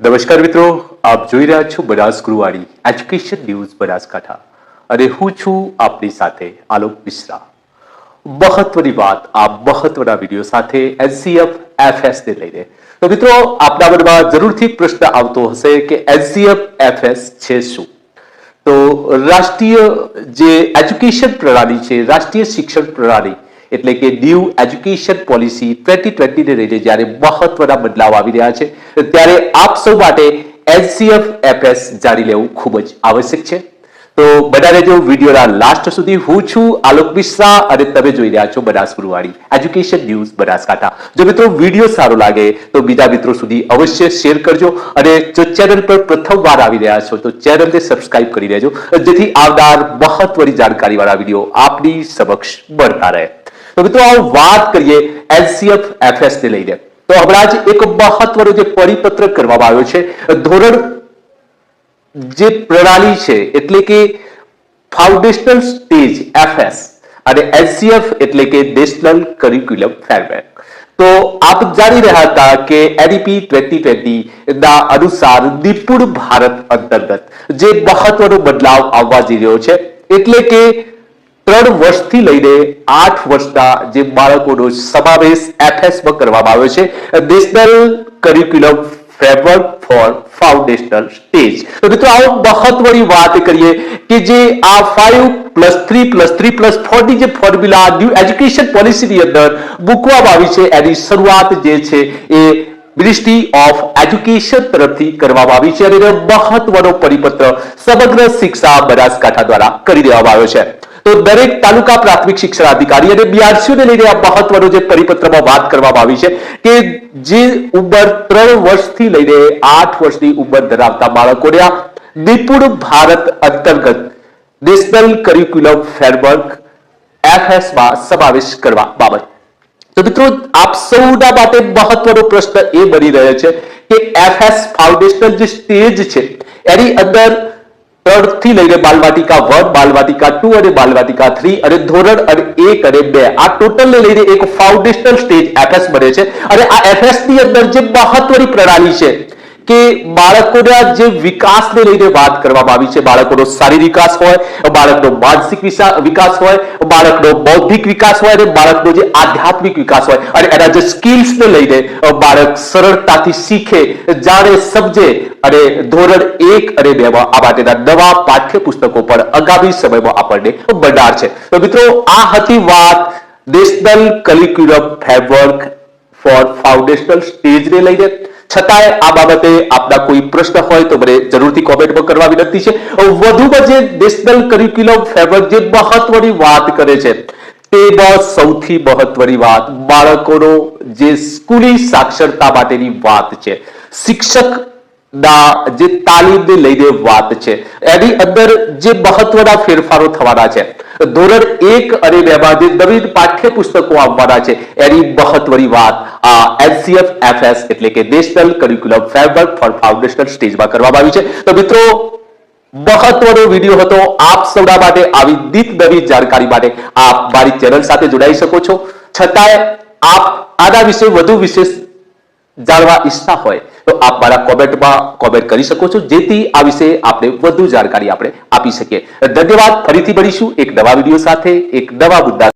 નમસ્કાર મિત્રો, આપ જોઈ રહ્યા છો બનાસ ગુરુવાણી એજ્યુકેશન ન્યૂઝ બનાસકાંઠા. અને હું છું આપની સાથે આલોક મિશ્રા. મહત્વની વાત, આ મહત્વના વીડિયો સાથે એનસીએફ, એફએસ ને લઈને. તો મિત્રો, આપના મનમાં જરૂરથી પ્રશ્ન આવતો હશે કે એનસીએફ, એફએસ છે શું? તો રાષ્ટ્રીય જે એજ્યુકેશન પ્રણાલી છે, રાષ્ટ્રીય શિક્ષણ પ્રણાલી એટલે કે ન્યૂ એજ્યુકેશન પોલિસી ટ્વેન્ટી ટ્વેન્ટીને લઈને જ્યારે મહત્વના બદલાવ આવી રહ્યા છે, ત્યારે આપ સૌ માટે એનસીએફ એફએસ જાણી લેવું ખૂબ જ આવશ્યક છે. તો બધા રહેજો વિડીયોના લાસ્ટ સુધી. હું છું આલોક મિશ્રા અને તમે જોઈ રહ્યા છો બનાસ ગુરુવાણી એજ્યુકેશન ન્યૂઝ બનાસકાંઠા. જો મિત્રો વીડિયો સારો લાગે તો બીજા મિત્રો સુધી અવશ્ય શેર કરજો અને જો ચેનલ પર પ્રથમ વાર આવી રહ્યા છો તો ચેનલને સબસ્ક્રાઇબ કરી લેજો, જેથી આવનાર મહત્વની જાણકારીવાળા વીડિયો આપની સમક્ષ મળતા રહે. તો મિત્રો આવો વાત કરીએ એલસીએફ એફએસ ને લઈને. તો હમણાં જ એક મહત્વનો જે પરિપત્ર કરવામાં આવ્યો છે, ધોરણ જે પ્રણાલી છે, એટલે કે ફાઉન્ડેશનલ સ્ટેજ એફએસ અને એનસીએફ એટલે કે નેશનલ કરિક્યુલમ ફેરવેર તો આપ જાણી રહ્યા હતા કે એડીપી ટ્વેન્ટી ટ્વેન્ટી ના અનુસાર નિપુણ ભારત અંતર્ગત જે મહત્વનો બદલાવ આવવા જઈ રહ્યો છે, એટલે કે ત્રણ વર્ષથી લઈને આઠ વર્ષના જે બાળકોનો સમાવેશ એફએસમાં કરવામાં આવ્યો છે. National curriculum framework for foundational stage તો મિત્રો, આવો મહત્વની વાત કરીએ કે જે આ five plus three plus three plus ફોરની જે ફોર્મ્યુલા ન્યૂ એજ્યુકેશન પોલિસીની અંદર મૂકવામાં આવી છે. એની શરૂઆત જે છે એ મિનિસ્ટ્રી ઓફ એજ્યુકેશન તરફથી કરવામાં આવી છે અને મહત્વનો પરિપત્ર સમગ્ર શિક્ષા બનાસકાંઠા દ્વારા કરી દેવામાં આવ્યો છે. તો દરેક તાલુકા પ્રાથમિક શિક્ષણ અધિકારી અને બીઆરસીઓને લઈને આ મહત્વનો જે પરિપત્રમાં વાત કરવામાં આવી છે કે જે ઉંમર ત્રણ વર્ષથી લઈને આઠ વર્ષની ઉંમર ધરાવતા બાળકોને આ નિપુણ ભારત અંતર્ગત નેશનલ કરિક્યુલમ ફ્રેમવર્ક એફએસમાં સમાવેશ કરવા બાબત. તો મિત્રો, આપ સૌના માટે મહત્વનો પ્રશ્ન એ બની રહ્યો છે કે એફએસ ફાઉન્ડેશનલ જે સ્ટેજ છે, એની અંદર થી લઈને બાલવાટિકા વન, બાલવાટિકા ટુ અને બાલવાટિકા થ્રી અને ધોરણ અને એક અને બે. આ ટોટલ ને લઈને એક ફાઉન્ડેશનલ સ્ટેજ એફએસ બને છે. અને આ એફએસની અંદર જે મહત્વની પ્રણાલી છે કે બાળકોના જે વિકાસને લઈને વાત કરવામાં આવી છે, બાળકોનો શારીરિક વિકાસ હોય, બાળકનો માનસિક વિકાસ હોય, બાળકનો બૌદ્ધિક વિકાસ હોય અને બાળકનો જે આધ્યાત્મિક વિકાસ હોય અને એના જે સ્કિલ્સને લઈને બાળક સરળતાથી શીખે, જાણે, સમજે અને ધોરણ એક અને બે માં આ માટેના નવા પાઠ્યપુસ્તકો પણ આગામી સમયમાં આપણને મળનાર છે. તો મિત્રો, આ હતી વાત national curriculum framework for foundational સ્ટેજને લઈને. છતાંય આ બાબતે આપના કોઈ પ્રશ્ન હોય તો મને જરૂરથી કોમેન્ટમાં કરવા વિનંતી છે. વધુમાં જે નેશનલ કરિક્યુલમ ફ્રેમવર્ક જે મહત્વની વાત કરે છે, તેમાં સૌથી મહત્વની વાત બાળકોનો જે સ્કૂલી સાક્ષરતા માટેની વાત છે શિક્ષક જે તાલીમને લઈને વાત છે, એની અંદર જે મહત્વના ફેરફારો થવાના છે. ધોરણ એક અને બે માં જે નવીન પાઠ્યપુસ્તકો આવવાના છે, એની મહત્વની વાત આ એનસીએફ એફએસ એટલે કે national curriculum framework for foundational સ્ટેજમાં કરવામાં આવી છે. તો મિત્રો, મહત્વનો વીડિયો હતો. આપ સૌના માટે આવી દીપ નવી જાણકારી માટે આપ મારી ચેનલ સાથે જોડાઈ શકો છો. છતાંય આપ આના વિશે વધુ વિશેષ જાણવા ઈચ્છતા હોય, તો આપ મારા કોમેન્ટમાં કોમેન્ટ કરી શકો છો. જેથી આ વિશે આપણે વધુ જાણકારી આપણે આપી શકીએ. ધન્યવાદ. ફરીથી મળીશું એક નવા વીડિયો સાથે. એક નવા મુદ્દા